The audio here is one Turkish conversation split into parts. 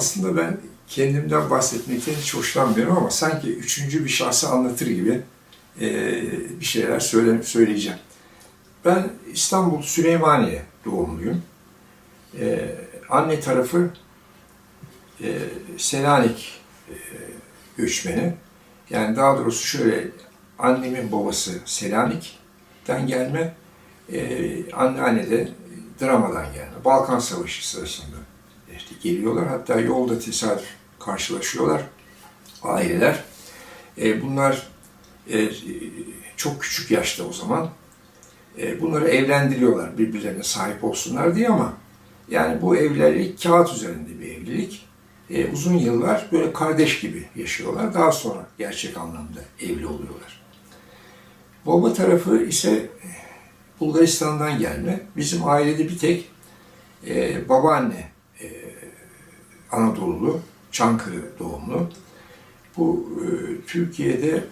Aslında ben kendimden bahsetmekten hiç hoşlanmıyorum ama sanki üçüncü bir şahsı anlatır gibi e, bir şeyler söyle, söyleyeceğim. Ben İstanbul Süleymaniye doğumluyum. E, anne tarafı e, Selanik e, göçmeni. Yani daha doğrusu şöyle, annemin babası Selanik'ten gelme, e, anneanne de dramadan gelme. Balkan Savaşı sırasında işte geliyorlar. Hatta yolda tesadüf karşılaşıyorlar aileler. E, bunlar e, çok küçük yaşta o zaman. E, bunları evlendiriyorlar birbirlerine sahip olsunlar diye ama yani bu evlilik kağıt üzerinde bir evlilik. E, uzun yıllar böyle kardeş gibi yaşıyorlar. Daha sonra gerçek anlamda evli oluyorlar. Baba tarafı ise Bulgaristan'dan gelme. Bizim ailede bir tek e, babaanne Anadolu'lu, Çankırı doğumlu. Bu e, Türkiye'de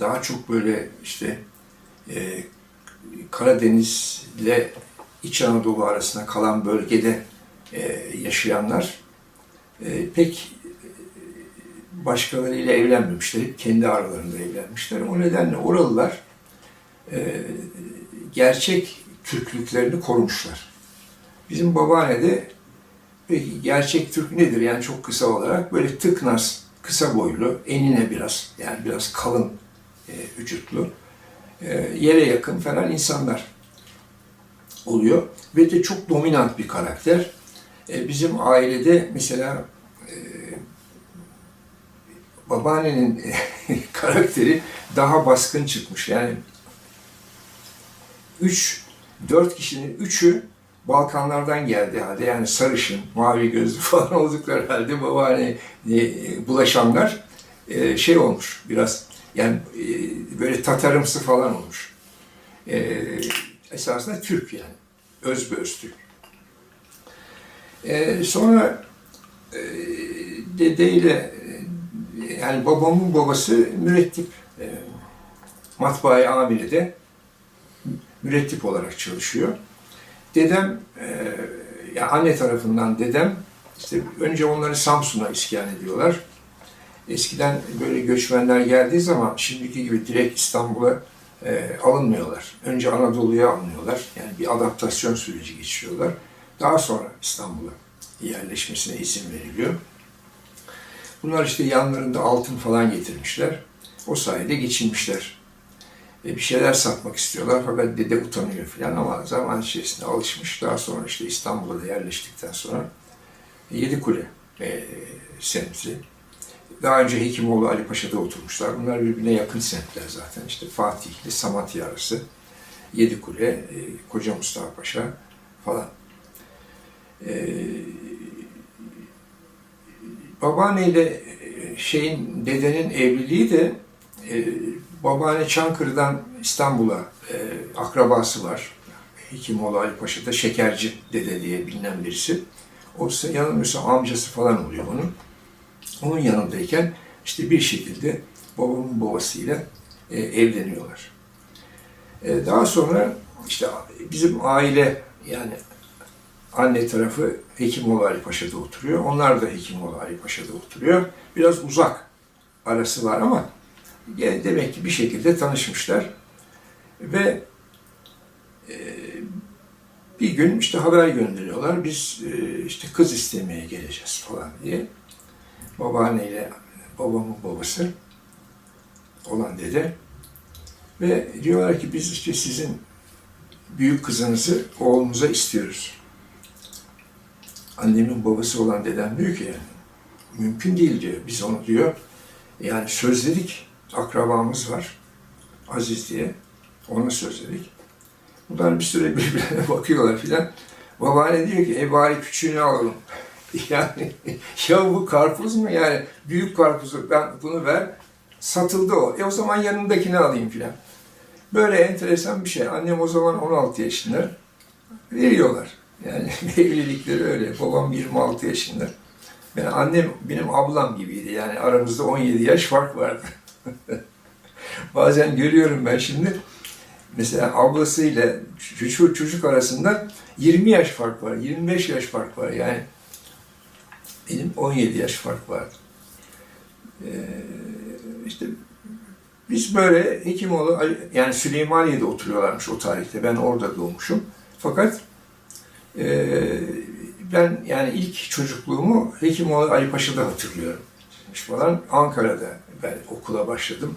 daha çok böyle işte e, Karadeniz ile İç Anadolu arasında kalan bölgede e, yaşayanlar e, pek başkalarıyla evlenmemişler. Hep kendi aralarında evlenmişler. O nedenle oralılar e, gerçek Türklüklerini korumuşlar. Bizim babaanne de peki gerçek Türk nedir? Yani çok kısa olarak böyle tıknaz, kısa boylu, enine biraz yani biraz kalın e, vücutlu, e, yere yakın falan insanlar oluyor. Ve de çok dominant bir karakter. E, bizim ailede mesela e, babaannenin karakteri daha baskın çıkmış. Yani 3 4 kişinin 3'ü Balkanlardan geldi halde yani sarışın, mavi gözlü falan oldukları halde babaanne e, bulaşanlar e, şey olmuş biraz yani e, böyle Tatarımsı falan olmuş. E, esasında Türk yani. Öz be öz Türk. E, sonra e, dedeyle e, yani babamın babası mürettip e, matbaaya amirede mürettip olarak çalışıyor. Dedem, e, ya anne tarafından dedem, işte önce onları Samsun'a iskan ediyorlar. Eskiden böyle göçmenler geldiği zaman şimdiki gibi direkt İstanbul'a e, alınmıyorlar. Önce Anadolu'ya alınıyorlar. Yani bir adaptasyon süreci geçiriyorlar. Daha sonra İstanbul'a yerleşmesine izin veriliyor. Bunlar işte yanlarında altın falan getirmişler. O sayede geçinmişler. E, bir şeyler satmak istiyorlar fakat dede utanıyor falan ama zaman içerisinde alışmış. Daha sonra işte İstanbul'a da yerleştikten sonra Yedikule e, semti. Daha önce Hekimoğlu Ali Paşa'da oturmuşlar. Bunlar birbirine yakın semtler zaten. İşte Fatihli, Samatya arası, Yedikule, e, Koca Mustafa Paşa falan. E, babaanneyle e, şeyin, dedenin evliliği de e, babaanne Çankırı'dan İstanbul'a e, akrabası var. Hekimoğlu Ali Paşa'da Şekerci dede diye bilinen birisi. O yanılmıyorsam amcası falan oluyor onun. Onun yanındayken işte bir şekilde babamın babasıyla e, evleniyorlar. E, daha sonra işte bizim aile yani anne tarafı Hekimoğlu Ali Paşa'da oturuyor. Onlar da Hekimoğlu Ali Paşa'da oturuyor. Biraz uzak arası var ama yani demek ki bir şekilde tanışmışlar. Ve e, bir gün işte haber gönderiyorlar. Biz e, işte kız istemeye geleceğiz falan diye. Babaanneyle babamın babası olan dede. Ve diyorlar ki biz işte sizin büyük kızınızı oğlumuza istiyoruz. Annemin babası olan dedem diyor ki yani mümkün değil diyor. Biz onu diyor yani sözledik akrabamız var. Aziz diye. Ona sözledik. Bunlar bir süre birbirine bakıyorlar filan. Babaanne diyor ki e bari küçüğünü alalım. yani ya bu karpuz mu yani büyük karpuzu ben bunu ver satıldı o. E o zaman yanındakini alayım filan. Böyle enteresan bir şey. Annem o zaman 16 yaşında. Veriyorlar. Yani evlilikleri öyle. Babam 26 yaşında. Ben annem benim ablam gibiydi. Yani aramızda 17 yaş fark vardı. Bazen görüyorum ben şimdi. Mesela ablasıyla çocuk, çocuk arasında 20 yaş fark var, 25 yaş fark var. Yani Benim 17 yaş fark vardı. Ee, işte biz böyle Hekimoğlu, yani Süleymaniye'de oturuyorlarmış o tarihte. Ben orada doğmuşum. Fakat ee, ben yani ilk çocukluğumu Hekimoğlu Ali Paşa'da hatırlıyorum. İşte falan Ankara'da ben okula başladım.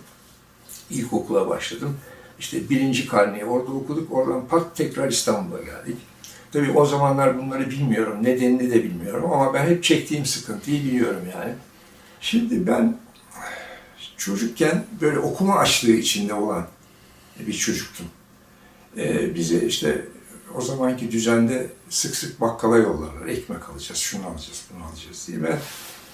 İlkokula başladım. İşte birinci karneyi orada okuduk. Oradan pat tekrar İstanbul'a geldik. Tabii o zamanlar bunları bilmiyorum. Nedenini de bilmiyorum ama ben hep çektiğim sıkıntıyı biliyorum yani. Şimdi ben çocukken böyle okuma açlığı içinde olan bir çocuktum. Ee, bize işte o zamanki düzende sık sık bakkala yollarlar. Ekmek alacağız, şunu alacağız, bunu alacağız diye. Ben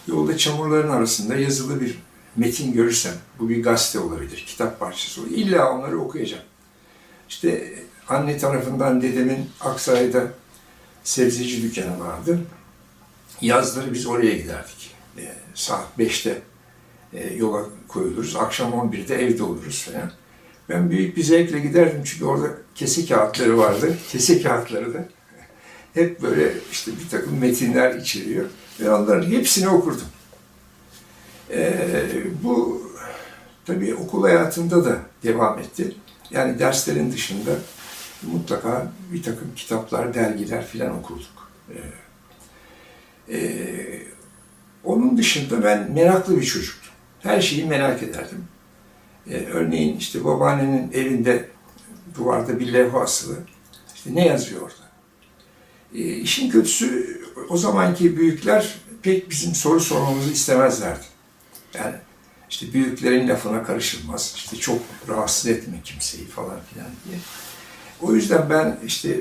yolda çamurların arasında yazılı bir metin görürsem, bu bir gazete olabilir, kitap parçası olabilir. İlla onları okuyacağım. İşte anne tarafından dedemin Aksaray'da sebzeci dükkanı vardı. Yazları biz oraya giderdik. Ee, saat 5'te e, yola koyuluruz. Akşam 11'de evde oluruz falan. Ben büyük bir zevkle giderdim çünkü orada kese kağıtları vardı. Kese kağıtları da hep böyle işte bir takım metinler içeriyor. Ve hepsini okurdum. Ee, bu tabii okul hayatında da devam etti. Yani derslerin dışında mutlaka bir takım kitaplar, dergiler filan okurduk. Ee, e, onun dışında ben meraklı bir çocuktum. Her şeyi merak ederdim. Ee, örneğin işte babaannenin evinde duvarda bir levha asılı. İşte ne yazıyor Ee, işin kötüsü o zamanki büyükler pek bizim soru sormamızı istemezlerdi. Yani işte büyüklerin lafına karışılmaz, işte çok rahatsız etme kimseyi falan filan diye. O yüzden ben işte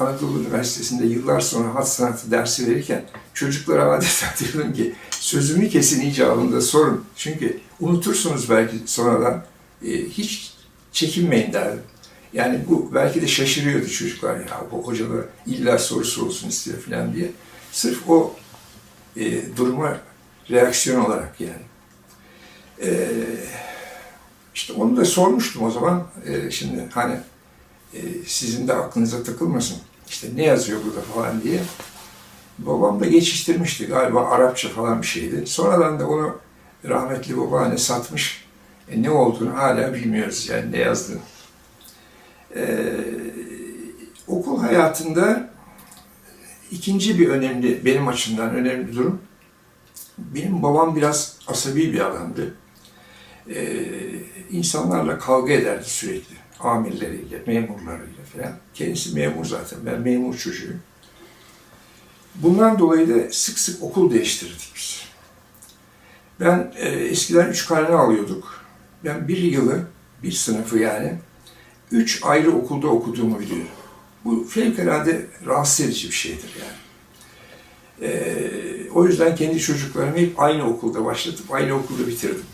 Anadolu Üniversitesi'nde yıllar sonra hat sanatı dersi verirken çocuklara adeta diyorum ki sözümü kesin icabında sorun. Çünkü unutursunuz belki sonradan e, hiç çekinmeyin derdim. Yani bu belki de şaşırıyordu çocuklar ya bu hocalar illa soru sorulsun istiyor falan diye. Sırf o e, duruma reaksiyon olarak yani. E, işte onu da sormuştum o zaman. E, şimdi hani e, sizin de aklınıza takılmasın. İşte ne yazıyor burada falan diye. Babam da geçiştirmişti galiba Arapça falan bir şeydi. Sonradan da onu rahmetli babaanne satmış. E, ne olduğunu hala bilmiyoruz yani ne yazdığını. Ee, okul hayatında ikinci bir önemli, benim açımdan önemli durum, benim babam biraz asabi bir adamdı. Ee, insanlarla kavga ederdi sürekli, amirleriyle, memurlarıyla falan. Kendisi memur zaten, ben memur çocuğuyum. Bundan dolayı da sık sık okul değiştirdik biz. Ben e, eskiden üç karne alıyorduk. Ben bir yılı, bir sınıfı yani, üç ayrı okulda okuduğumu biliyorum. Bu fevkalade rahatsız edici bir şeydir yani. Ee, o yüzden kendi çocuklarımı hep aynı okulda başlatıp aynı okulda bitirdim.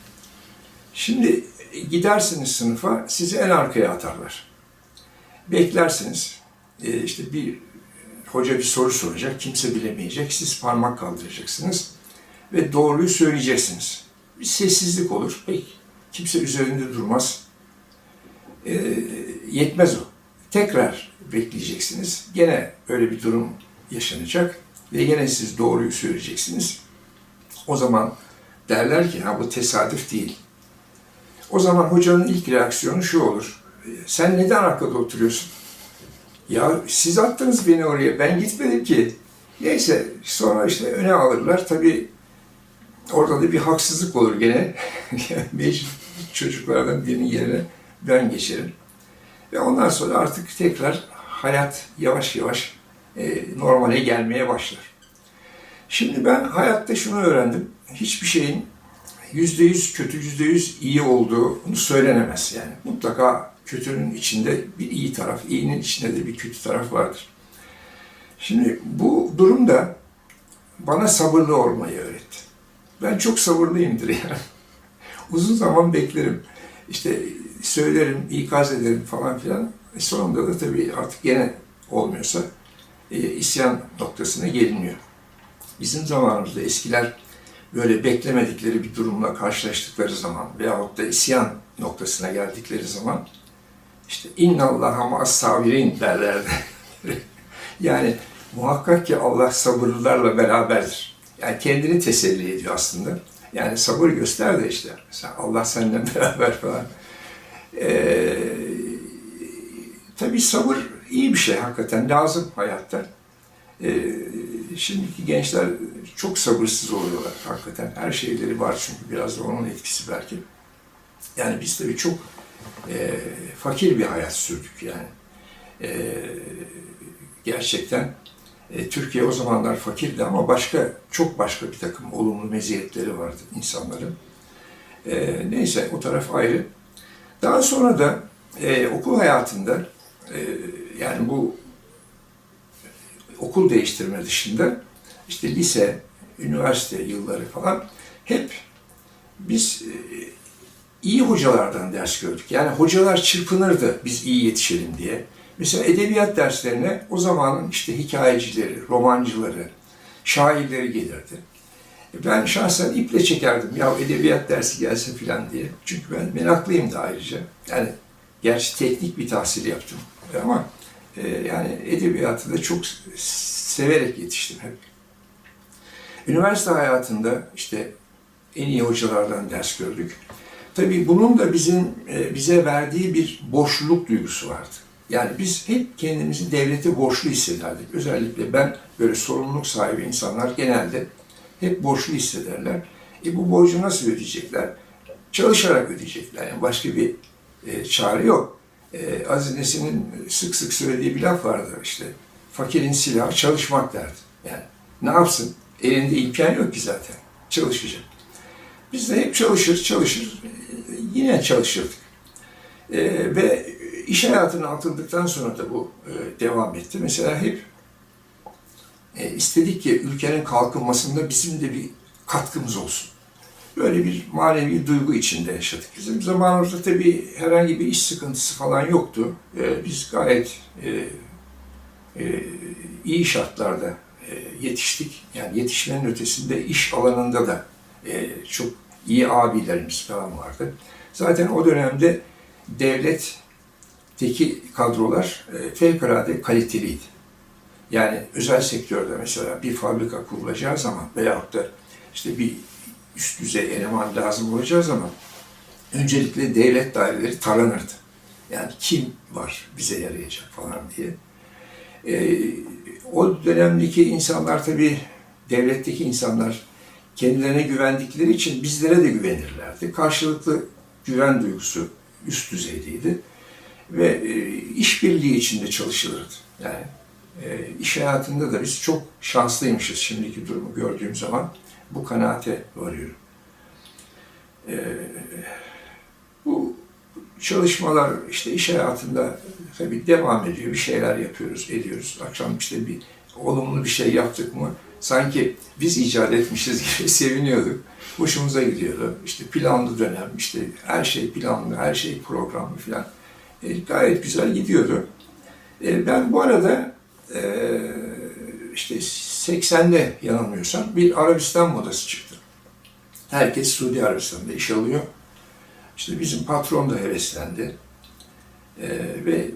Şimdi gidersiniz sınıfa, sizi en arkaya atarlar. Beklersiniz. Ee, işte bir hoca bir soru soracak, kimse bilemeyecek. Siz parmak kaldıracaksınız ve doğruyu söyleyeceksiniz. Bir sessizlik olur. Peki, kimse üzerinde durmaz e, yetmez o. Tekrar bekleyeceksiniz. Gene öyle bir durum yaşanacak ve gene siz doğruyu söyleyeceksiniz. O zaman derler ki ha bu tesadüf değil. O zaman hocanın ilk reaksiyonu şu olur. Sen neden arkada oturuyorsun? Ya siz attınız beni oraya. Ben gitmedim ki. Neyse sonra işte öne alırlar. Tabii orada da bir haksızlık olur gene. Mecbur çocuklardan birinin yerine ben geçerim. Ve ondan sonra artık tekrar hayat yavaş yavaş e, normale gelmeye başlar. Şimdi ben hayatta şunu öğrendim. Hiçbir şeyin yüzde yüz kötü, yüzde yüz iyi olduğunu söylenemez yani. Mutlaka kötünün içinde bir iyi taraf, iyinin içinde de bir kötü taraf vardır. Şimdi bu durumda bana sabırlı olmayı öğretti. Ben çok sabırlıyımdır yani. Uzun zaman beklerim. İşte söylerim, ikaz ederim falan filan. E sonunda da tabii artık gene olmuyorsa e, isyan noktasına geliniyor. Bizim zamanımızda eskiler böyle beklemedikleri bir durumla karşılaştıkları zaman veyahut da isyan noktasına geldikleri zaman işte innallaha ma'as sabirin derlerdi. yani muhakkak ki Allah sabırlılarla beraberdir. Yani kendini teselli ediyor aslında. Yani sabır göster de işte. Mesela Allah seninle beraber falan. Ee, tabii sabır iyi bir şey hakikaten lazım hayatta. Ee, şimdiki gençler çok sabırsız oluyorlar hakikaten. Her şeyleri var çünkü biraz da onun etkisi belki. Yani biz tabii çok e, fakir bir hayat sürdük yani. E, gerçekten e, Türkiye o zamanlar fakirdi ama başka çok başka bir takım olumlu meziyetleri vardı insanların. E, neyse o taraf ayrı. Daha sonra da e, okul hayatında e, yani bu okul değiştirme dışında işte lise, üniversite yılları falan hep biz e, iyi hocalardan ders gördük. Yani hocalar çırpınırdı biz iyi yetişelim diye. Mesela edebiyat derslerine o zamanın işte hikayecileri, romancıları, şairleri gelirdi. Ben şahsen iple çekerdim ya edebiyat dersi gelse filan diye. Çünkü ben meraklıyım da ayrıca. Yani gerçi teknik bir tahsil yaptım ama e, yani edebiyatı da çok severek yetiştim hep. Üniversite hayatında işte en iyi hocalardan ders gördük. Tabii bunun da bizim e, bize verdiği bir borçluluk duygusu vardı. Yani biz hep kendimizi devlete borçlu hissederdik. Özellikle ben böyle sorumluluk sahibi insanlar genelde hep borçlu hissederler. E bu borcu nasıl ödeyecekler? Çalışarak ödeyecekler. Yani başka bir e, çare yok. E, Aziz Nesin'in sık sık söylediği bir laf vardır işte. Fakirin silahı çalışmak derdi. Yani ne yapsın? Elinde imkan yok ki zaten. Çalışacak. Biz de hep çalışır, çalışır, yine çalışırdık. E, ve iş hayatına atıldıktan sonra da bu e, devam etti. Mesela hep e, istedik ki ülkenin kalkınmasında bizim de bir katkımız olsun. Böyle bir manevi duygu içinde yaşadık. Bizim zamanımızda tabii herhangi bir iş sıkıntısı falan yoktu. E, biz gayet e, e, iyi şartlarda e, yetiştik. Yani yetişmenin ötesinde iş alanında da e, çok iyi abilerimiz falan vardı. Zaten o dönemde devletteki kadrolar e, fevkalade kaliteliydi. Yani özel sektörde mesela bir fabrika kurulacağı zaman veyahut da işte bir üst düzey eleman lazım olacağı zaman öncelikle devlet daireleri taranırdı. Yani kim var bize yarayacak falan diye. E, o dönemdeki insanlar tabii devletteki insanlar kendilerine güvendikleri için bizlere de güvenirlerdi. Karşılıklı güven duygusu üst düzeydeydi. Ve e, işbirliği içinde çalışılırdı. Yani e, iş hayatında da biz çok şanslıymışız şimdiki durumu gördüğüm zaman. Bu kanaate varıyorum. E, bu çalışmalar işte iş hayatında tabii devam ediyor. Bir şeyler yapıyoruz, ediyoruz. Akşam işte bir olumlu bir şey yaptık mı sanki biz icat etmişiz gibi seviniyorduk. Hoşumuza gidiyordu. İşte planlı dönem, işte her şey planlı, her şey programlı falan. E, gayet güzel gidiyordu. E, ben bu arada e, işte 80'de yanılmıyorsam bir Arabistan modası çıktı. Herkes Suudi Arabistan'da iş alıyor. İşte bizim patron da heveslendi. E, ve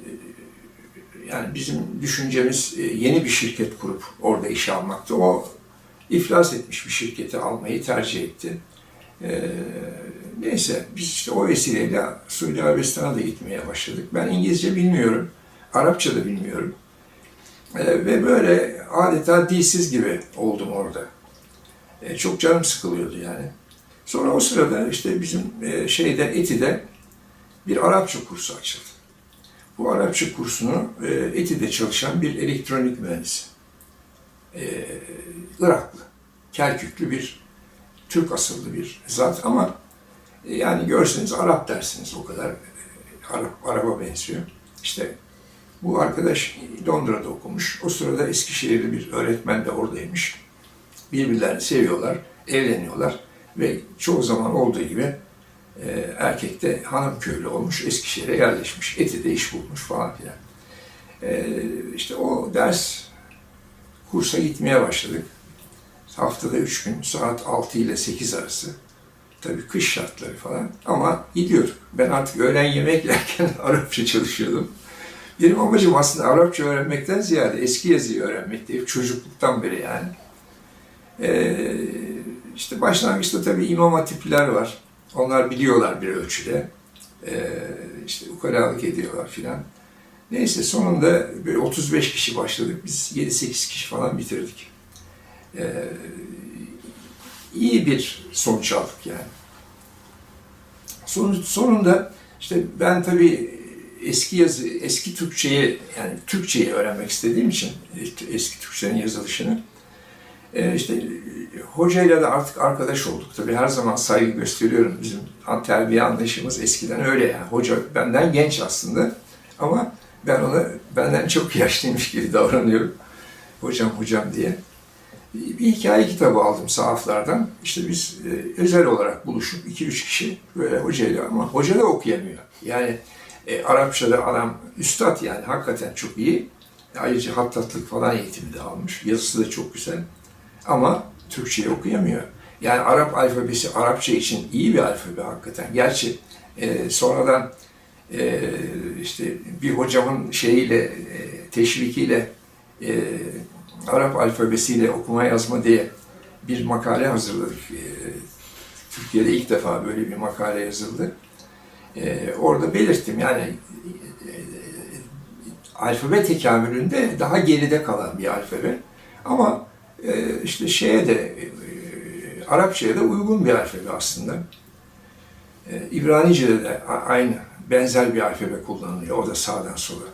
yani bizim düşüncemiz e, yeni bir şirket kurup orada işe almaktı. O iflas etmiş bir şirketi almayı tercih etti. Ee, neyse biz işte o vesileyle Suudi Arabistan'a da gitmeye başladık. Ben İngilizce bilmiyorum, Arapça da bilmiyorum. Ee, ve böyle adeta dilsiz gibi oldum orada. Ee, çok canım sıkılıyordu yani. Sonra o sırada işte bizim e, şeyde Eti'de bir Arapça kursu açıldı. Bu Arapça kursunu e, Eti'de çalışan bir elektronik mühendisi. E, Iraklı, Kerküklü bir Türk asıllı bir zat ama e, yani görseniz Arap dersiniz o kadar e, Arap, Arap'a benziyor. İşte bu arkadaş Londra'da okumuş. O sırada Eskişehirli bir öğretmen de oradaymış. Birbirlerini seviyorlar, evleniyorlar ve çoğu zaman olduğu gibi e, erkek de hanım köylü olmuş, Eskişehir'e yerleşmiş, Eti'de iş bulmuş falan filan. E, işte o ders kursa gitmeye başladık. Haftada üç gün, saat 6 ile 8 arası. Tabii kış şartları falan ama gidiyorduk. Ben artık öğlen yemek yerken Arapça çalışıyordum. Benim amacım aslında Arapça öğrenmekten ziyade eski yazıyı öğrenmekti. Çocukluktan beri yani. E, işte başlangıçta tabii imam hatipler var. Onlar biliyorlar bir ölçüde. E, işte ukalalık ediyorlar filan. Neyse sonunda böyle 35 kişi başladık. Biz 7-8 kişi falan bitirdik. E, iyi bir sonuç aldık yani. Sonuç, sonunda işte ben tabii eski yazı, eski Türkçeyi yani Türkçeyi öğrenmek istediğim için eski Türkçenin yazılışını e, işte hocayla da artık arkadaş olduk. Tabii her zaman saygı gösteriyorum. Bizim terbiye anlayışımız eskiden öyle yani. Hoca benden genç aslında ama ben ona benden çok yaşlıymış gibi davranıyorum. Hocam hocam diye. Bir hikaye kitabı aldım sahaflardan. İşte biz e, özel olarak buluşup iki üç kişi böyle hocayla ama hoca da okuyamıyor. Yani e, Arapçada adam üstad yani hakikaten çok iyi. Ayrıca hattatlık falan eğitimi de almış. Yazısı da çok güzel. Ama Türkçeyi okuyamıyor. Yani Arap alfabesi Arapça için iyi bir alfabe hakikaten. Gerçi e, sonradan e, işte bir hocamın şeyiyle, e, teşvikiyle e, Arap alfabesiyle okuma yazma diye bir makale hazırladık. E, Türkiye'de ilk defa böyle bir makale yazıldı. E, orada belirttim yani e, alfabe tekamülünde daha geride kalan bir alfabe. Ama e, işte şeye de e, Arapçaya da uygun bir alfabe aslında. E, İbranice'de de aynı benzer bir alfabe kullanılıyor. O da sağdan sola.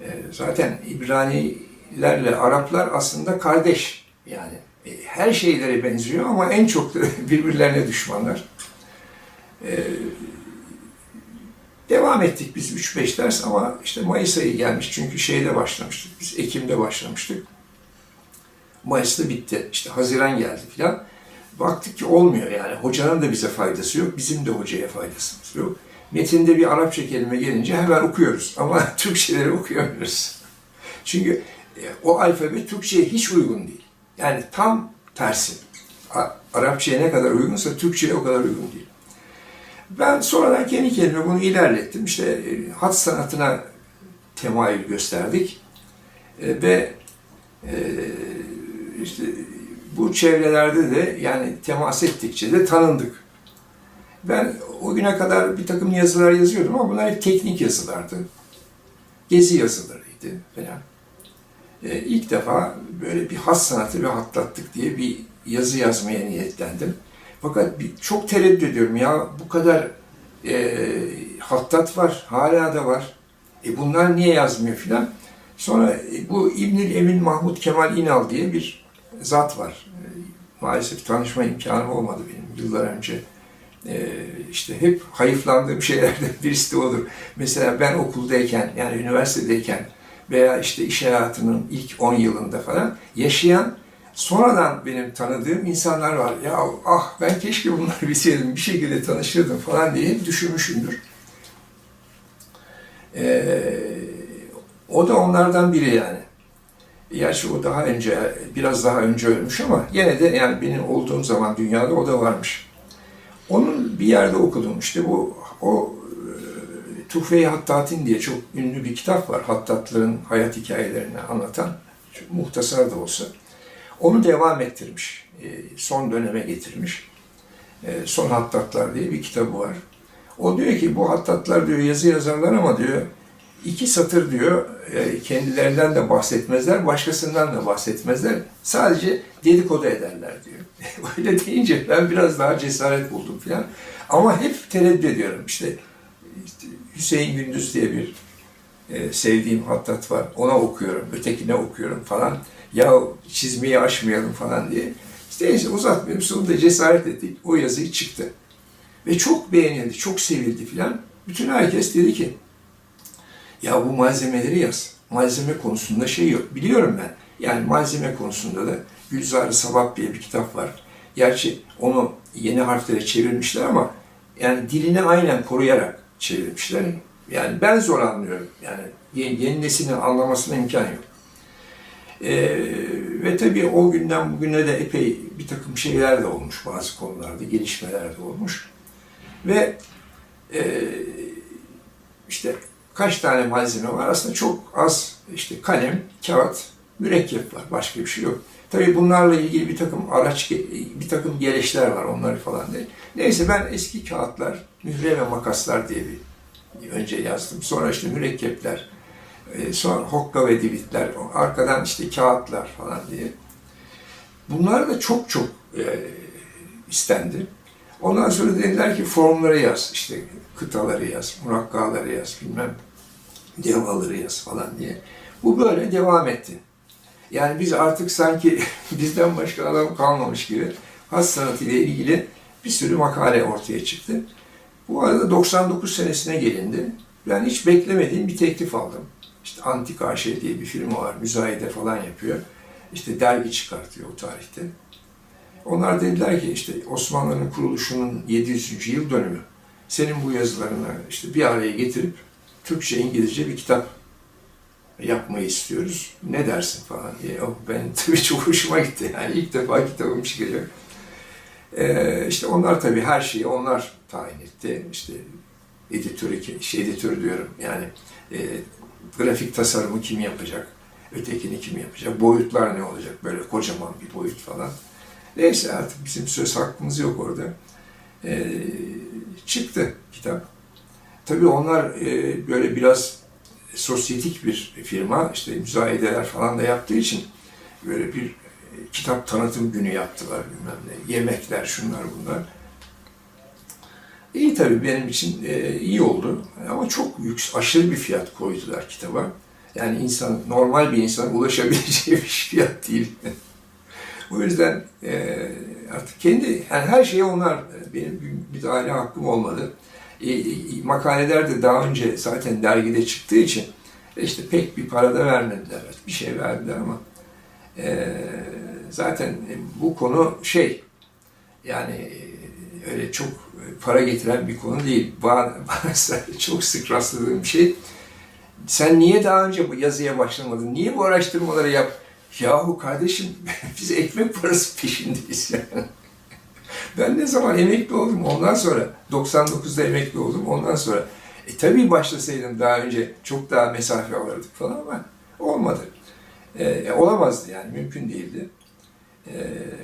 E, zaten İbranilerle Araplar aslında kardeş. Yani e, her şeylere benziyor ama en çok birbirlerine düşmanlar. E, devam ettik biz 3-5 ders ama işte Mayıs ayı gelmiş çünkü şeyde başlamıştık. Biz Ekim'de başlamıştık. Mayıs'ta bitti. İşte Haziran geldi filan. Baktık ki olmuyor yani. Hocanın da bize faydası yok. Bizim de hocaya faydasımız yok. Metinde bir Arapça kelime gelince hemen okuyoruz. Ama Türkçeleri okuyamıyoruz. Çünkü e, o alfabe Türkçe'ye hiç uygun değil. Yani tam tersi. Arapçaya ne kadar uygunsa Türkçe'ye o kadar uygun değil. Ben sonradan kendi kendime bunu ilerlettim. İşte e, hat sanatına temayül gösterdik. E, ve e, işte bu çevrelerde de yani temas ettikçe de tanındık. Ben o güne kadar bir takım yazılar yazıyordum ama bunlar hep teknik yazılardı. Gezi yazılarıydı falan. Ee, ilk defa böyle bir has sanatı ve hattattık diye bir yazı yazmaya niyetlendim. Fakat bir, çok tereddüt ediyorum ya bu kadar e, hattat var, hala da var. E bunlar niye yazmıyor filan. Sonra e, bu İbnül Emin Mahmut Kemal İnal diye bir zat var. E, Maalesef tanışma imkanım olmadı benim yıllar önce. E, işte hep hayıflandığım şeylerden birisi de odur. Mesela ben okuldayken, yani üniversitedeyken veya işte iş hayatının ilk 10 yılında falan yaşayan sonradan benim tanıdığım insanlar var. Ya ah ben keşke bunları bilseydim, bir şekilde tanışırdım falan diye düşünmüşümdür. Ee, o da onlardan biri yani. Gerçi o daha önce, biraz daha önce ölmüş ama yine de yani benim olduğum zaman dünyada o da varmış. Onun bir yerde okudum işte bu o e, Tuhfe-i Hattatin diye çok ünlü bir kitap var. Hattatların hayat hikayelerini anlatan, muhtasar da olsa. Onu devam ettirmiş, e, son döneme getirmiş. E, Son Hattatlar diye bir kitabı var. O diyor ki bu hattatlar diyor yazı yazarlar ama diyor iki satır diyor e, kendilerinden de bahsetmezler, başkasından da bahsetmezler. Sadece dedikodu ederler diyor. Öyle deyince ben biraz daha cesaret buldum filan. Ama hep tereddüt ediyorum. İşte, Hüseyin Gündüz diye bir sevdiğim hattat var. Ona okuyorum, ötekine okuyorum falan. Ya çizmeyi aşmayalım falan diye. İşte neyse uzatmıyorum. Sonunda cesaret ettik. O yazıyı çıktı. Ve çok beğenildi, çok sevildi filan. Bütün herkes dedi ki ya bu malzemeleri yaz. Malzeme konusunda şey yok. Biliyorum ben. Yani malzeme konusunda da Gülzar-ı Sabah diye bir kitap var. Gerçi onu yeni harflere çevirmişler ama yani dilini aynen koruyarak çevirmişler. Yani ben zor anlıyorum. Yani yeni, yeni neslin anlamasına imkan yok. Ee, ve tabii o günden bugüne de epey bir takım şeyler de olmuş bazı konularda, gelişmeler de olmuş. Ve e, işte kaç tane malzeme var? Aslında çok az işte kalem, kağıt, mürekkep var. Başka bir şey yok. Tabii bunlarla ilgili bir takım araç, bir takım gelişler var. Onları falan değil. Neyse ben eski kağıtlar, mühre ve makaslar diye bir önce yazdım. Sonra işte mürekkepler, e, sonra hokka ve divitler, arkadan işte kağıtlar falan diye. Bunlar da çok çok e, istendi. Ondan sonra dediler ki formları yaz, işte kıtaları yaz, murakkaları yaz, bilmem devaları yaz falan diye. Bu böyle devam etti. Yani biz artık sanki bizden başka adam kalmamış gibi has sanatı ile ilgili bir sürü makale ortaya çıktı. Bu arada 99 senesine gelindi. Ben hiç beklemediğim bir teklif aldım. İşte Antik AŞ diye bir firma var, müzayede falan yapıyor. İşte dergi çıkartıyor o tarihte. Onlar dediler ki işte Osmanlı'nın kuruluşunun 700. yıl dönümü. Senin bu yazılarını işte bir araya getirip Türkçe, İngilizce bir kitap yapmayı istiyoruz. Ne dersin falan diye. Oh, ben tabii çok hoşuma gitti. Yani ilk defa kitabım çıkacak. Ee, işte onlar tabii her şeyi onlar tayin etti. İşte editörü, şey editörü diyorum yani e, grafik tasarımı kim yapacak, ötekini kim yapacak, boyutlar ne olacak, böyle kocaman bir boyut falan. Neyse artık bizim söz hakkımız yok orada. Ee, çıktı kitap. Tabii onlar e, böyle biraz sosyetik bir firma, işte müzayedeler falan da yaptığı için böyle bir e, kitap tanıtım günü yaptılar bilmem ne, yemekler, şunlar bunlar. İyi tabii benim için e, iyi oldu ama çok yüksek, aşırı bir fiyat koydular kitaba. Yani insan, normal bir insan ulaşabileceği bir fiyat değil. o yüzden e, artık kendi, yani her şeye onlar, e, benim bir müdahale hakkım olmadı. E, e, makaleler de daha önce zaten dergide çıktığı için işte pek bir para da vermediler. Bir şey verdiler ama e, zaten bu konu şey yani e, öyle çok para getiren bir konu değil. Bana, bana çok sık rastladığım şey. Sen niye daha önce bu yazıya başlamadın? Niye bu araştırmaları yap? Yahu kardeşim biz ekmek parası peşindeyiz yani. Ben ne zaman emekli oldum ondan sonra 99'da emekli oldum ondan sonra e tabii başlasaydım daha önce çok daha mesafe alırdık falan ama olmadı. E, olamazdı yani mümkün değildi. E,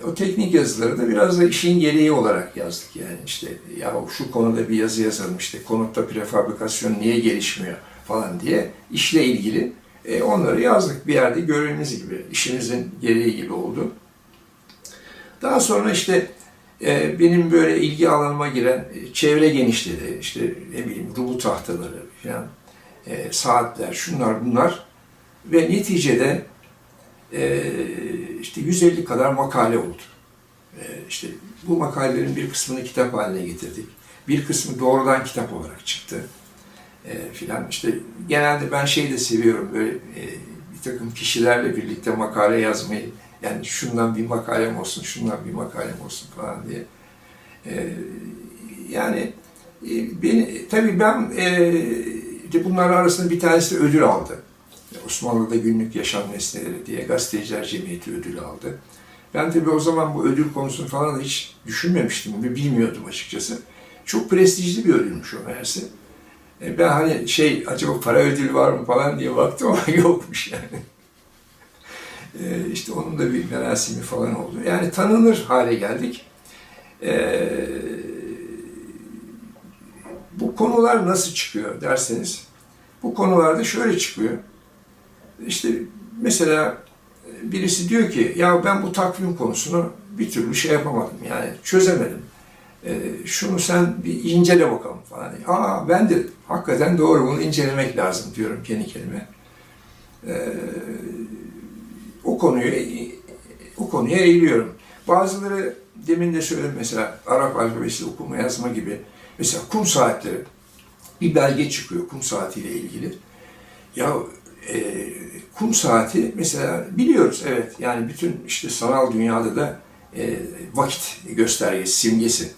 o teknik yazıları da biraz da işin gereği olarak yazdık yani işte ya şu konuda bir yazı yazalım işte konutta prefabrikasyon niye gelişmiyor falan diye işle ilgili e, onları yazdık bir yerde gördüğünüz gibi işimizin gereği gibi oldu. Daha sonra işte e, benim böyle ilgi alanıma giren e, çevre genişledi. İşte ne bileyim rulo tahtaları falan, e, saatler, şunlar bunlar ve neticede e, işte 150 kadar makale oldu. E, işte bu makalelerin bir kısmını kitap haline getirdik. Bir kısmı doğrudan kitap olarak çıktı. E, filan işte genelde ben şey de seviyorum böyle e, bir takım kişilerle birlikte makale yazmayı yani şundan bir makalem olsun, şundan bir makalem olsun falan diye. Ee, yani e, beni, tabii ben e, bunlar arasında bir tanesi ödül aldı. Osmanlı'da günlük yaşam nesneleri diye gazeteciler cemiyeti ödülü aldı. Ben tabii o zaman bu ödül konusunu falan hiç düşünmemiştim ve bilmiyordum açıkçası. Çok prestijli bir ödülmüş o meğerse. E, ben hani şey acaba para ödülü var mı falan diye baktım ama yokmuş yani. E, işte onun da bir merasimi falan oldu. Yani tanınır hale geldik. E, bu konular nasıl çıkıyor derseniz, bu konularda şöyle çıkıyor. İşte mesela birisi diyor ki, ya ben bu takvim konusunu bir türlü şey yapamadım, yani çözemedim. E, şunu sen bir incele bakalım falan. Aa ben de hakikaten doğru bunu incelemek lazım diyorum kendi kendime. E, o konuyu o konuya eğiliyorum. Bazıları demin de söyledim mesela Arap alfabesi okuma yazma gibi mesela kum saatleri bir belge çıkıyor kum saatiyle ilgili. Ya e, kum saati mesela biliyoruz evet yani bütün işte sanal dünyada da e, vakit göstergesi, simgesi.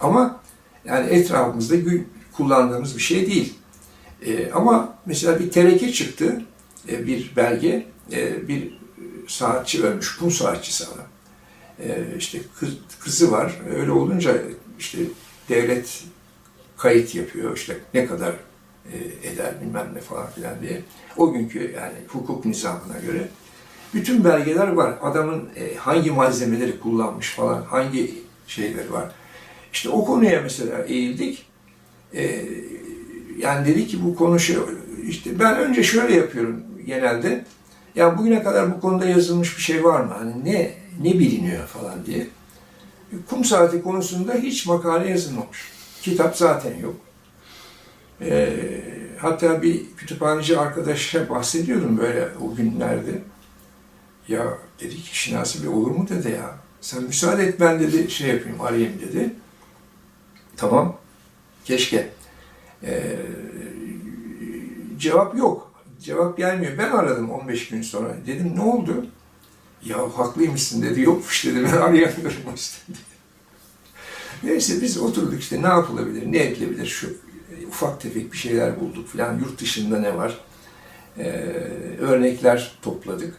Ama yani etrafımızda kullandığımız bir şey değil. E, ama mesela bir tereke çıktı, e, bir belge, e, bir saatçi ölmüş, kum saatçisi adam. Ee, işte kız, kızı var. Öyle olunca işte devlet kayıt yapıyor. İşte ne kadar e, eder bilmem ne falan filan diye. O günkü yani hukuk nizamına göre Bütün belgeler var. Adamın e, hangi malzemeleri kullanmış falan, hangi şeyleri var. İşte o konuya mesela eğildik. E, yani dedi ki bu konu şey, işte ben önce şöyle yapıyorum genelde. Ya bugüne kadar bu konuda yazılmış bir şey var mı? Hani ne ne biliniyor falan diye. Kum saati konusunda hiç makale yazılmamış. Kitap zaten yok. Ee, hatta bir kütüphaneci arkadaşa bahsediyordum böyle o günlerde. Ya dedi ki Şinasi Bey olur mu dedi ya. Sen müsaade et ben dedi şey yapayım arayayım dedi. Tamam. Keşke. Ee, cevap yok. Cevap gelmiyor. Ben aradım 15 gün sonra. Dedim ne oldu? Ya haklıymışsın dedi. Yokmuş dedi. Ben arayamıyorum aslında. Neyse biz oturduk işte ne yapılabilir, ne edilebilir şu e, ufak tefek bir şeyler bulduk filan. Yurt dışında ne var? Ee, örnekler topladık.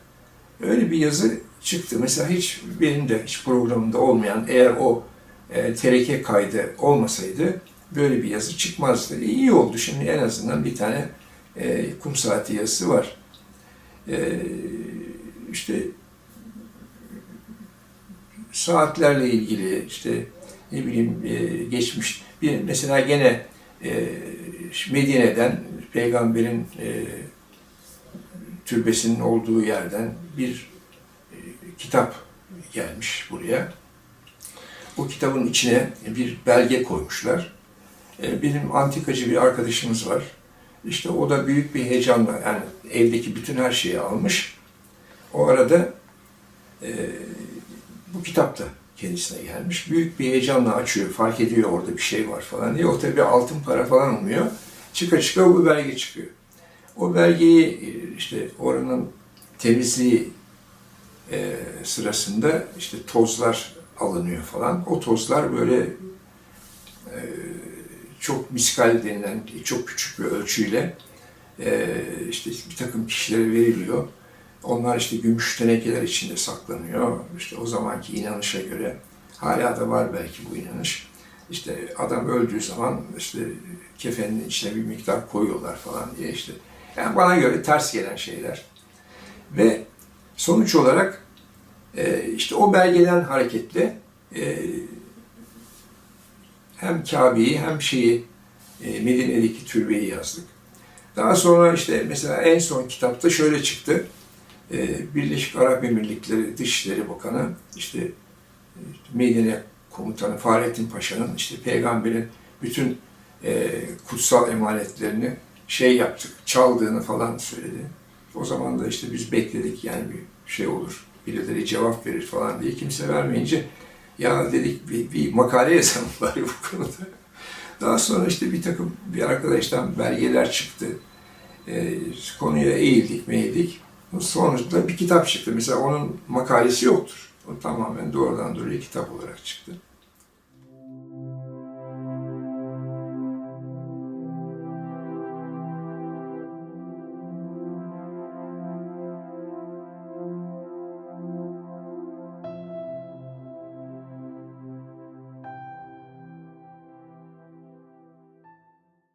Öyle bir yazı çıktı. Mesela hiç benim de hiç programımda olmayan eğer o e, tereke kaydı olmasaydı böyle bir yazı çıkmazdı. E, iyi oldu şimdi en azından bir tane e, kum saati yazısı var. E, işte saatlerle ilgili işte ne bileyim e, geçmiş bir mesela gene e, Medine'den peygamberin e, türbesinin olduğu yerden bir e, kitap gelmiş buraya. O kitabın içine bir belge koymuşlar. E, benim antikacı bir arkadaşımız var. İşte o da büyük bir heyecanla yani evdeki bütün her şeyi almış. O arada e, bu kitap da kendisine gelmiş. Büyük bir heyecanla açıyor, fark ediyor orada bir şey var falan diye. O tabii altın para falan olmuyor. Çıka çıka bu belge çıkıyor. O belgeyi e, işte oranın temizliği e, sırasında işte tozlar alınıyor falan. O tozlar böyle e, çok miskal denilen çok küçük bir ölçüyle e, işte bir takım kişilere veriliyor. Onlar işte gümüş tenekeler içinde saklanıyor. İşte o zamanki inanışa göre hala da var belki bu inanış. İşte adam öldüğü zaman işte kefenin içine bir miktar koyuyorlar falan diye işte. Yani bana göre ters gelen şeyler. Ve sonuç olarak e, işte o belgeden hareketle e, hem Kabe'yi hem şeyi e, Medine'deki türbeyi yazdık. Daha sonra işte mesela en son kitapta şöyle çıktı. E, Birleşik Arap Emirlikleri Dışişleri Bakanı işte Medine Komutanı Fahrettin Paşa'nın işte peygamberin bütün e, kutsal emanetlerini şey yaptık, çaldığını falan söyledi. O zaman da işte biz bekledik yani bir şey olur, birileri cevap verir falan diye kimse vermeyince ya dedik bir, bir makale yazalım bari bu konuda. Daha sonra işte bir takım bir arkadaştan belgeler çıktı. E, konuya eğildik meğildik. Sonuçta bir kitap çıktı. Mesela onun makalesi yoktur. O tamamen doğrudan doğruya kitap olarak çıktı.